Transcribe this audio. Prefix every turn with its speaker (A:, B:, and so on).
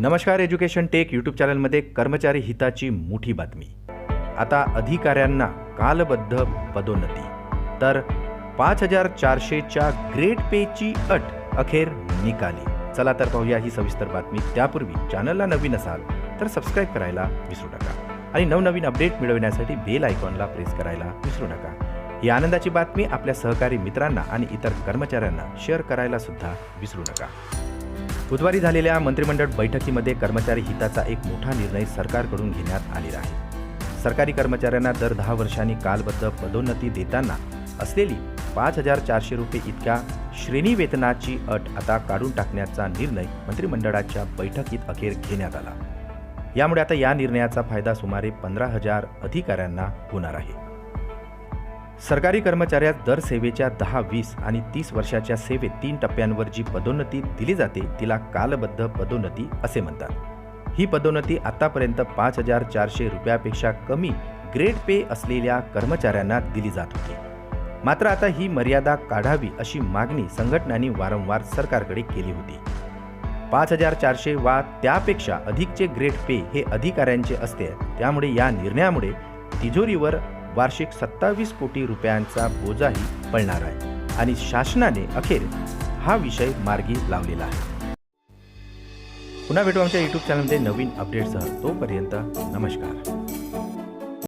A: नमस्कार education take YouTube चॅनलमध्ये कर्मचारी हिताची मोठी बातमी. आता अधिकाऱ्यांना कालबद्ध पदोन्नती. तर पाच हजार चारशेच्या ग्रेट पेची अट अखेर निकाली. चला तर पाहूया ही सविस्तर बातमी. त्यापूर्वी चॅनलला नवीन असाल तर सबस्क्राईब करायला विसरू नका. आणि नवनवीन अपडेट मिळवण्यासाठी बेल आयकॉनला प्रेस करायला विसरू नका. ही आनंदाची बातमी आपल्या सहकारी मित्रांना आणि इतर कर्मचाऱ्यांना शेअर करायला सुद्धा विसरू नका. बुधवारी झालेल्या मंत्रिमंडळ बैठकीमध्ये कर्मचारी हिताचा एक मोठा निर्णय सरकारकडून घेण्यात आलेला आहे. सरकारी कर्मचाऱ्यांना दर दहा वर्षांनी कालबद्ध पदोन्नती देताना असलेली पाच हजार चारशे रुपये इतक्या श्रेणी वेतनाची अट आता काढून टाकण्याचा निर्णय मंत्रिमंडळाच्या बैठकीत अखेर घेण्यात आला. यामुळे आता या निर्णयाचा फायदा सुमारे पंधरा हजार अधिकाऱ्यांना होणार आहे. सरकारी कर्मचाऱ्यास दर सेवेच्या दहा वीस आणि तीस वर्षाच्या सेवेत तीन टप्प्यांवर जी पदोन्नती दिली जाते तिला कालबद्ध पदोन्नती असे म्हणतात. ही पदोन्नती आतापर्यंत पाच हजार चारशे रुपयापेक्षा कमी ग्रेड पे असलेल्या कर्मचाऱ्यांना दिली जात होती. मात्र आता ही मर्यादा काढावी अशी मागणी संघटनांनी वारंवार सरकारकडे केली होती. पाच हजार चारशे वा त्यापेक्षा अधिकचे ग्रेड पे हे अधिकाऱ्यांचे असते त्यामुळे या निर्णयामुळे तिजोरीवर वार्षिक सत्तावीस कोटी रुपयांचा बोजाही पडणार आहे. आणि शासनाने अखेर हा विषय मार्गी लावलेला आहे. पुन्हा भेटू आमच्या यूट्यूब चॅनलमध्ये नवीन अपडेटसह तोपर्यंत नमस्कार.